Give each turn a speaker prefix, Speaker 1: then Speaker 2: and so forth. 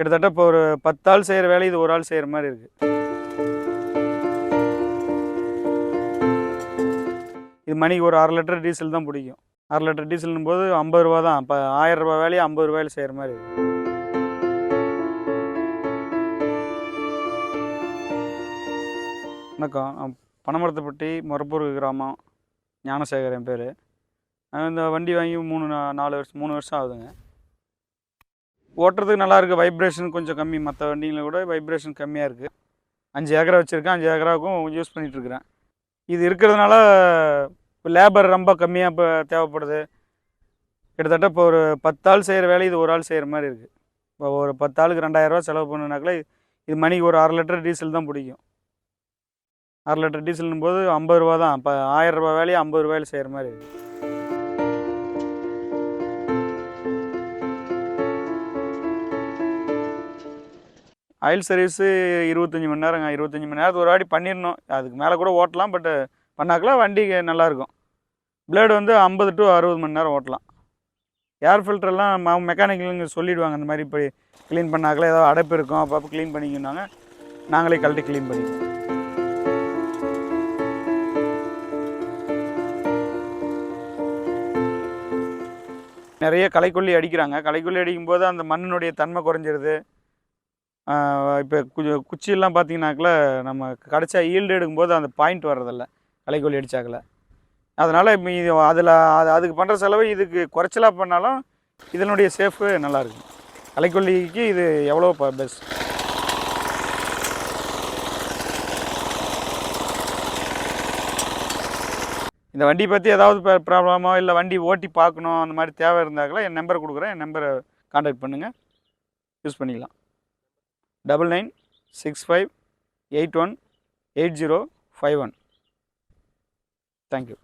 Speaker 1: கிட்டத்தட்ட இப்போ ஒரு பத்து ஆள் செய்கிற வேலை இது ஒரு ஆள் செய்கிற மாதிரி இருக்குது இது மணிக்கு ஒரு அரை லிட்டர் டீசல் தான் பிடிக்கும். அரை லிட்டர் டீசல்னும் போது ஐம்பது ரூபா தான். இப்போ ஆயிரம் ரூபாய் வேலையை ஐம்பது ரூபாயில் செய்கிற மாதிரி இருக்குது வணக்கம். நான் பனமரத்துப்பட்டி மொரப்பூர் கிராமம். ஞானசேகர் என் பேர். இந்த வண்டி வாங்கி மூணு நாலு வருஷம் மூணு வருஷம் ஆகுதுங்க. ஓட்டுறதுக்கு நல்லா இருக்குது வைப்ரேஷன் கொஞ்சம் கம்மி. மற்ற வண்டிங்களை விட வைப்ரேஷன் கம்மியாக இருக்குது அஞ்சு ஏக்கரா வச்சுருக்கேன். அஞ்சு ஏக்கராவுக்கும் யூஸ் பண்ணிகிட்ருக்குறேன் இது இருக்கிறதுனால இப்போ லேபர் ரொம்ப கம்மியாக இப்போ தேவைப்படுது. கிட்டத்தட்ட இப்போ ஒரு பத்து ஆள் செய்கிற வேலை இது ஒரு ஆள் செய்கிற மாதிரி இருக்குது இப்போ ஒரு பத்து ஆளுக்கு ரெண்டாயிரரூவா செலவு பண்ணுனாக்கில் இது மணிக்கு ஒரு அரை லிட்டர் டீசல் தான் பிடிக்கும். அரை லிட்டர் டீசல்னும் போது ஐம்பது ரூபா தான். இப்போ ஆயிரம் ரூபாய் வேலையை ஐம்பது ரூபாயில் செய்கிற மாதிரி இருக்குது ஆயில் சர்வீஸு இருபத்தஞ்சி மணி நேரங்க இருபத்தஞ்சி மணி நேரத்துக்கு ஒரு வாட்டி பண்ணிடணும். அதுக்கு மேலே கூட ஓட்டலாம் பட்டு பண்ணாக்கல வண்டி நல்லாயிருக்கும். பிளேடு வந்து ஐம்பது டு அறுபது மணி நேரம் ஓட்டலாம். ஏர் ஃபில்டர்லாம் மெக்கானிக்கலுங்க சொல்லிவிடுவாங்க அந்த மாதிரி இப்போ க்ளீன் பண்ணாக்கல ஏதோ அடைப்பு இருக்கும் அப்போ அப்போ க்ளீன் பண்ணிக்கணுன்னாங்க நாங்களே கழட்டி க்ளீன் பண்ணிக்குவோம். நிறைய களைக்கொல்லி அடிக்கிறாங்க. களைக்கொல்லி அடிக்கும்போது அந்த மண்ணினுடைய தன்மை குறைஞ்சிருது. இப்போ குச்சி குச்சியெல்லாம் பார்த்தீங்கன்னாக்கில் நம்ம கடைச்சா ஈல்டு எடுக்கும்போது அந்த பாயிண்ட் வர்றதில்ல. களைக்கொல்லி அடித்தாக்கில் அதனால் இது அதில் அது அதுக்கு பண்ணுற செலவு இதுக்கு குறைச்சலாக பண்ணாலும் இதனுடைய சேஃபு நல்லாயிருக்கும் களைக்கொல்லிக்கு இது எவ்வளோ ப பெஸ்ட். இந்த வண்டி பற்றி ஏதாவது ப்ராப்ளமோ இல்லை வண்டி ஓட்டி பார்க்கணும் அந்த மாதிரி தேவை இருந்தாக்கில் என் நம்பரை கொடுக்குறேன். என் நம்பரை காண்டாக்ட் பண்ணுங்கள் யூஸ் பண்ணிக்கலாம். double nine six five eight one eight zero five one thank you